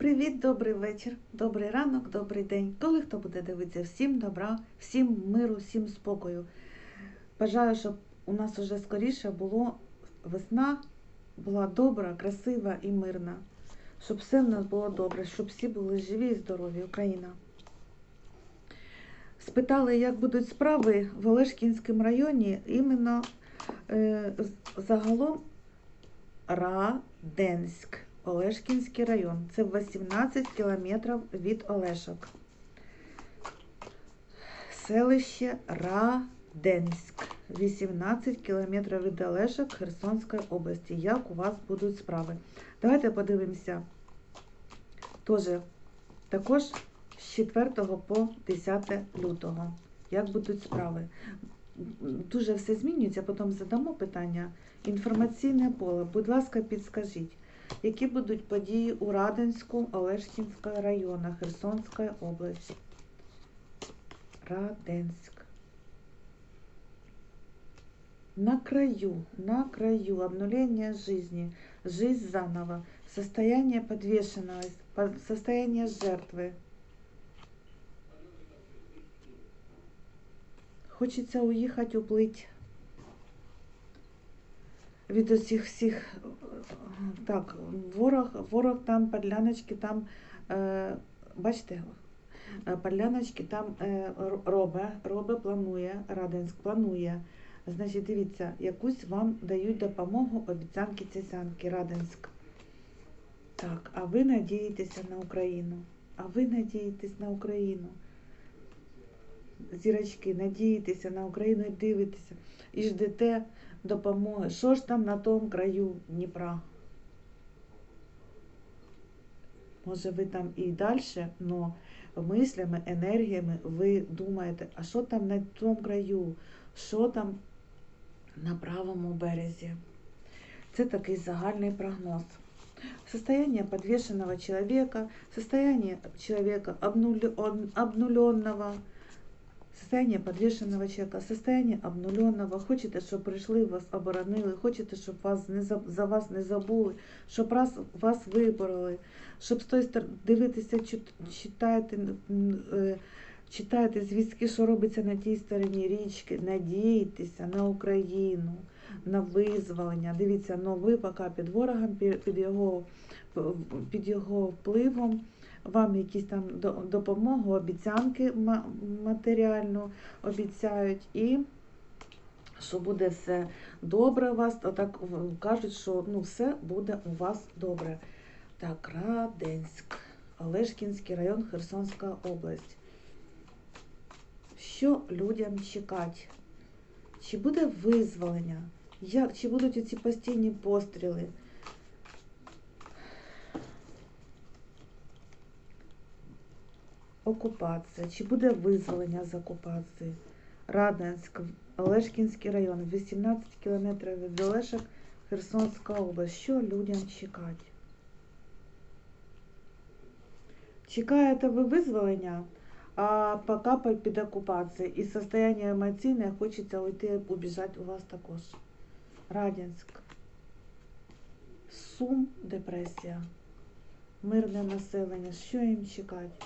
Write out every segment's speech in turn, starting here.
Привіт, добрий вечір, добрий ранок, добрий день. Коли хто буде дивитися, всім добра, всім миру, всім спокою. Бажаю, щоб у нас уже скоріше було весна, була добра, красива і мирна. Щоб все в нас було добре, щоб всі були живі і здорові, Україна. Спитали, як будуть справи в Олешкінському районі, іменно е, загалом Раденськ, Олешкінський район. Це 18 кілометрів від Олешок. Селище Раденськ. 18 кілометрів від Олешок Херсонської області. Як у вас будуть справи? Давайте подивимося. Тоже, також з 4 по 10 лютого. Як будуть справи? Дуже все змінюється, потім задамо питання. Інформаційне поле. Будь ласка, підскажіть, які будуть події у Радинську, Олешкінського районах Херсонської області? Раденськ. На краю, на краю обнуления жизни, жизнь заново, состояние подвешенного, состояние жертвы. Хочеться уїхати, уплить від усіх всіх. Так, ворог, ворог там, подляночки там, е, бачите, е, подляночки там е, робе, робе планує, Раденськ планує. Значить, дивіться, якусь вам дають допомогу обіцянки цяцянки Раденськ. Так, а ви надієтеся на Україну. А ви надієтесь на Україну. Зірочки, надієтеся на Україну і дивитеся, і ждете допомоги. Що ж там на тому краю Дніпра? Може, ви там і далі, але мислями, енергіями ви думаєте, а що там на тому краю, що там на правому березі. Це такий загальний прогноз. Состояние подвешенного человека, состояние человека обнулен- обнуленного, состояние подвешенного человека, состояние обнуленного. Хочете, щоб прийшли, вас оборонили, хочете, щоб вас не за, вас не забули, щоб вас, вас вибороли, щоб з тої сторони дивитися, чит- читаєте, читаєте звістки, що робиться на тій стороні річки, надійтеся на Україну, на визволення. Дивіться, ну ви поки під ворогом, пі- під його, під його впливом. Вам якісь там до- допомогу, обіцянки ма- матеріальну обіцяють, і що буде все добре у вас, то так кажуть, що ну, все буде у вас добре. Так, Раденськ, Олешкінський район, Херсонська область. Що людям чекати? Чи буде визволення? Як, чи будуть ці постійні постріли? Окупація, чи буде визволення з окупації? Раденськ, Олешкінський район, 18 кілометрів від Олешок, Херсонська область. Що людям чекати? Чекаєте ви визволення, а поки під окупацією. І состояние емоційне хочеться уйти, убіжати у вас також. Радянськ. Сум, депресія. Мирне населення. Що їм чекати?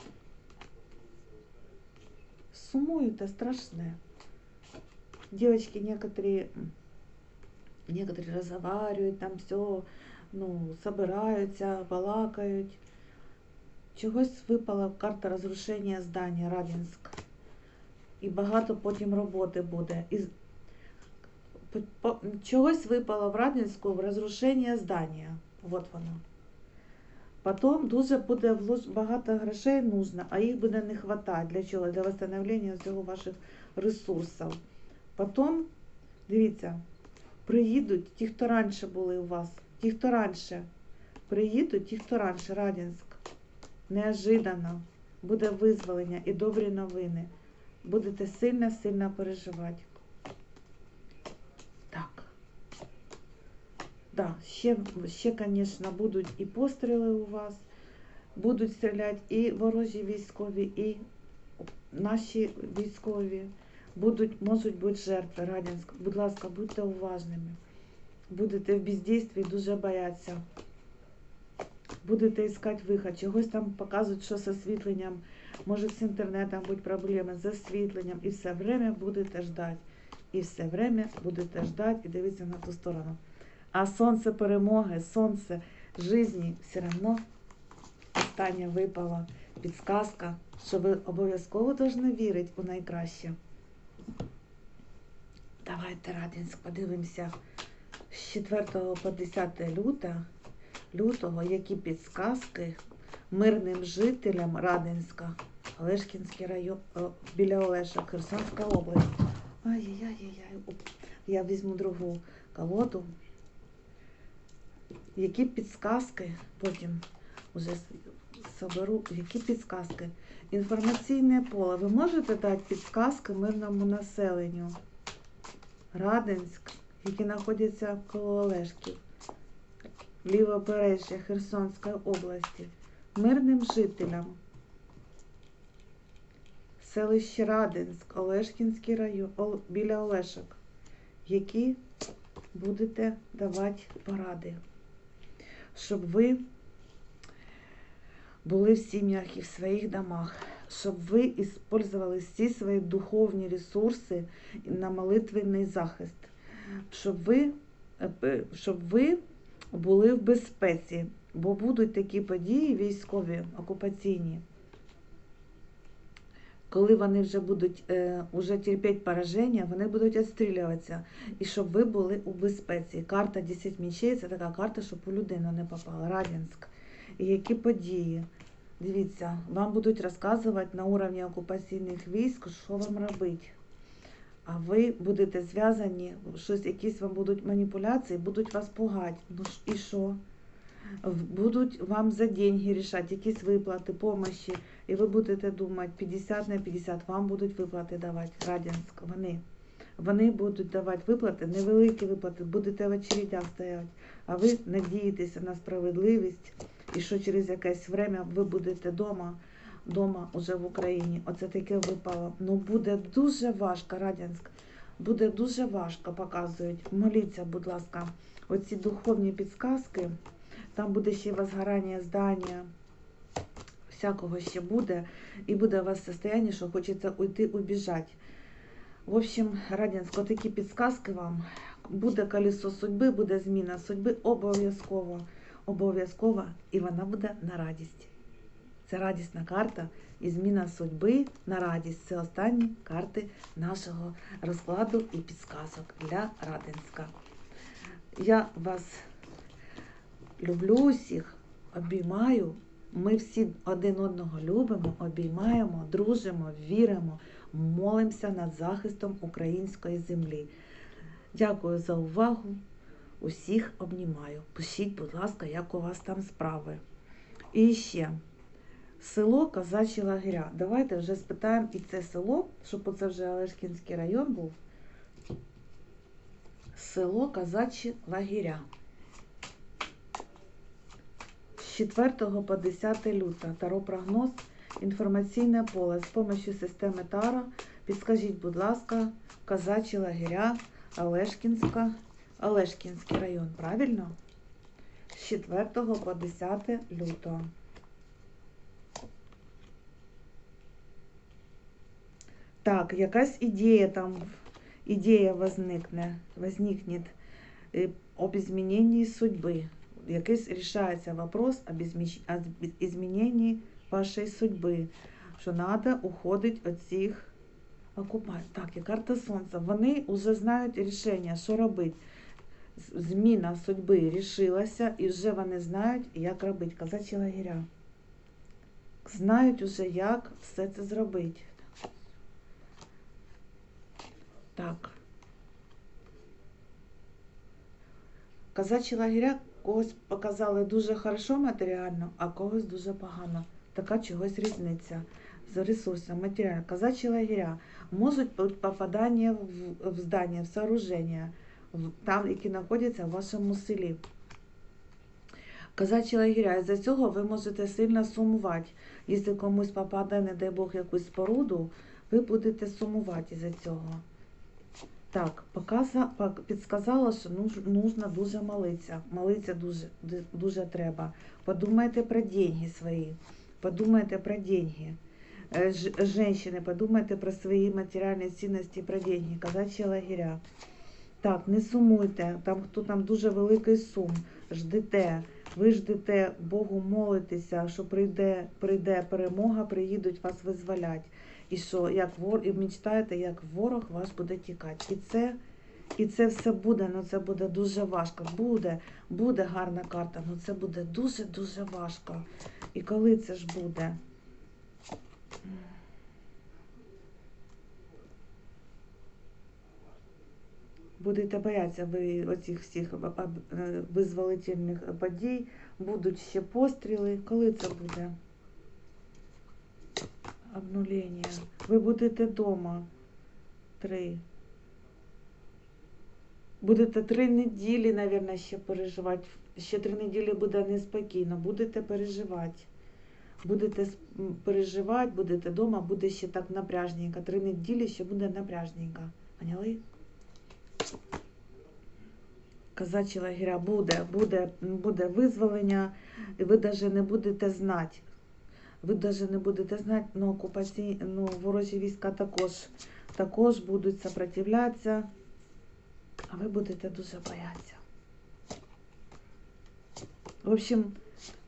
Сумують, страшне. Девочки некоторые, некоторые разговаривают, там все, ну, собираються, балакають. Чогось випала карта розрушення здання Радінськ. І багато потім роботи буде. І чогось випало в Радінську в розрушення здання. От воно. Потім дуже буде багато грошей нужно, а їх буде не вистачати. Для чого? Для встановлення всього ваших ресурсів. Потім, дивіться, приїдуть ті, хто раніше були у вас, ті, хто раніше, приїдуть ті, хто раніше, Радянськ. Неожиданно буде визволення і добрі новини. Будете сильно-сильно переживати. Так. Да, ще, ще, звісно, будуть і постріли у вас, будуть стріляти і ворожі військові, і наші військові. Будуть, можуть бути жертви Радянськ. Будь ласка, будьте уважними. Будете в бездействі дуже боятися. будете іскати вихід, чогось там показують, що з освітленням, може з інтернетом будуть проблеми, з освітленням, і все время будете ждати. І все время будете ждати і дивитися на ту сторону. А сонце перемоги, сонце житті все одно остання випала підсказка, що ви обов'язково повинні вірити у найкраще. Давайте Радинськ подивимося з 4 по 10 люта, лютого, які підсказки мирним жителям Радинська, Олешкінський район, біля Олеша, Херсонська область. Ай-яй-яй-яй. Я візьму другу колоду. Які підсказки, потім уже соберу, які підсказки. Інформаційне поле. Ви можете дати підсказки мирному населенню? Радинськ, які знаходяться коло Олешків, лівобережжя Херсонської області, мирним жителям. Селище Радинськ, Олешкінський район, Ол- біля Олешок, які будете давати поради, щоб ви були в сім'ях і в своїх домах, щоб ви использовали всі свої духовні ресурси на молитвенний захист, щоб ви, е, щоб ви були в безпеці, бо будуть такі події військові, окупаційні, коли вони вже будуть е, уже терпіти пораження, вони будуть відстрілюватися. І щоб ви були у безпеці. Карта 10 мічей це така карта, щоб у людину не попала. Радянськ. І які події? Дивіться, вам будуть розказувати на уровні окупаційних військ, що вам робити. А ви будете зв'язані, щось, якісь вам будуть маніпуляції, будуть вас пугати. Ну і що? Будуть вам за деньги рішати, якісь виплати, помощі, і ви будете думати, 50 на 50 вам будуть виплати давати, Радянськ, вони. Вони будуть давати виплати, невеликі виплати, будете в очередях стояти, а ви надієтеся на справедливість і що через якесь время ви будете вдома, дома уже в Україні. Оце таке випало. Ну буде дуже важко, Радянськ. Буде дуже важко, показують. Моліться, будь ласка, оці духовні підсказки. Там буде ще возгорання здання, всякого ще буде. І буде у вас состояние, що хочеться уйти, убіжати. В общем, Радянсько, такі підсказки вам. Буде колесо судьби, буде зміна судьби обов'язково. Обов'язково, і вона буде на радість. Це радісна карта і зміна судьби на радість. Це останні карти нашого розкладу і підсказок для Радинська. Я вас люблю усіх, обіймаю. Ми всі один одного любимо, обіймаємо, дружимо, віримо, молимося над захистом української землі. Дякую за увагу. Усіх обнімаю. Пишіть, будь ласка, як у вас там справи. І ще село Казачі лагеря. Давайте вже спитаємо і це село, щоб це вже Олешкінський район був. Село Казачі лагеря. З 4 по 10 лютого. Таро прогноз. Інформаційне поле з допомогою системи Тара. Підскажіть, будь ласка, Казачі лагеря, Олешкінська, Олешкінський район, правильно? З 4 по 10 лютого. Так, якась ідея там, ідея возникне, возникне е, об изменении судьби. Якийсь рішається вопрос об изміч- вашої судьби, що треба уходити від цих окупантів. Так, і карта сонця. Вони вже знають рішення, що робити. Зміна судьби рішилася, і вже вони знають, як робити. Казачі лагеря. Знають уже, як все це зробити. Так. Казачі лагеря когось показали дуже хорошо матеріально, а когось дуже погано. Така чогось різниця з ресурсом матеріально. Казачі лагеря можуть попадання в, в здання, в сооруження, в, там, які знаходяться в вашому селі. Казачі лагеря, із-за цього ви можете сильно сумувати. Якщо комусь попаде, не дай Бог, якусь споруду, ви будете сумувати із-за цього. Так, показа, підсказала, що нужно дуже молитися. Молитися дуже, дуже треба. Подумайте про деньги свої. Подумайте про деньги. Е, Женщини, подумайте про свої матеріальні цінності, про деньги. Казачі лагеря. Так, не сумуйте, там хто там дуже великий сум. Ждете, ви ждете, Богу молитеся, що прийде, прийде перемога, приїдуть вас визволять. І що як вор, і мечтаєте, як ворог ваш буде тікати. І це, і це все буде, ну це буде дуже важко. Буде, буде гарна карта, ну це буде дуже-дуже важко. І коли це ж буде? Будете боятися ви оцих всіх е, визволительних подій, будуть ще постріли. Коли це буде? Обнулення. Ви будете вдома. Три. Будете три неділі, мабуть, ще переживати. Ще три неділі буде неспокійно. Будете переживати. Будете переживати, будете вдома, буде ще так напряжненько. Три неділі ще буде напряжненько. Поняли? Казачі лагеря буде, буде, буде визволення, і ви навіть не будете знати. Ви навіть не будете знати, але окупаційні, ну, ворожі війська також, також будуть сопротивлятися, а ви будете дуже боятися. В общем,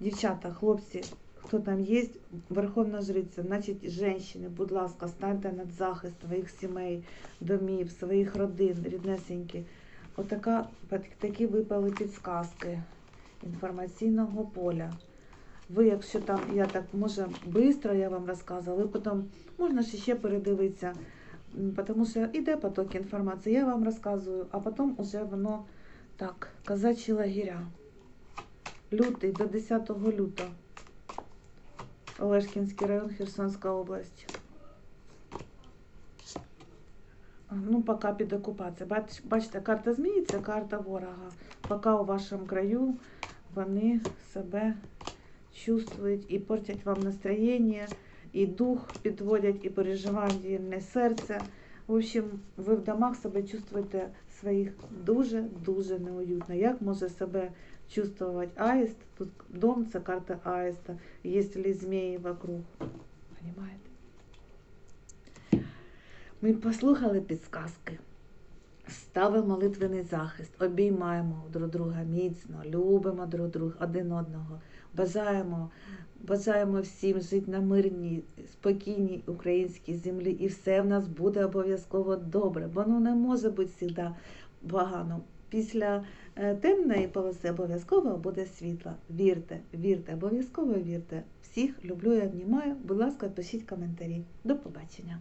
дівчата, хлопці, хто там є, Верховна Жриця, значить, жінки, будь ласка, станьте над захист своїх сімей, домів, своїх родин, ріднесенькі. Отака, такі випали підсказки інформаційного поля. Ви, якщо там, я так, може, швидко я вам розказувала, ви потім, можна ж ще передивитися, тому що йде поток інформації, я вам розказую, а потім уже воно так, казачі лагеря. Лютий до 10 лютого. Олешкінський район, Херсонська область. Ну, поки під окупацією. Бач, бачите, карта змії карта ворога. Поки у вашому краю вони себе чувствують і портять вам настроєння, і дух підводять, і переживання серце. В общем, ви в домах себе чувствуєте своїх дуже-дуже неуютно. Як може себе чувствувати аїст? Тут дом це карта аїста, якщо змії вокруг. Понимаєте? Ми послухали підсказки. Ставимо молитвений захист, обіймаємо друг друга міцно, любимо друг друга один одного. Бажаємо, бажаємо всім жити на мирній, спокійній українській землі, і все в нас буде обов'язково добре, бо ну не може бути завжди погано. Після е, темної полоси обов'язково буде світло. Вірте, вірте, обов'язково вірте. Всіх люблю і обнімаю. Будь ласка, пишіть коментарі. До побачення.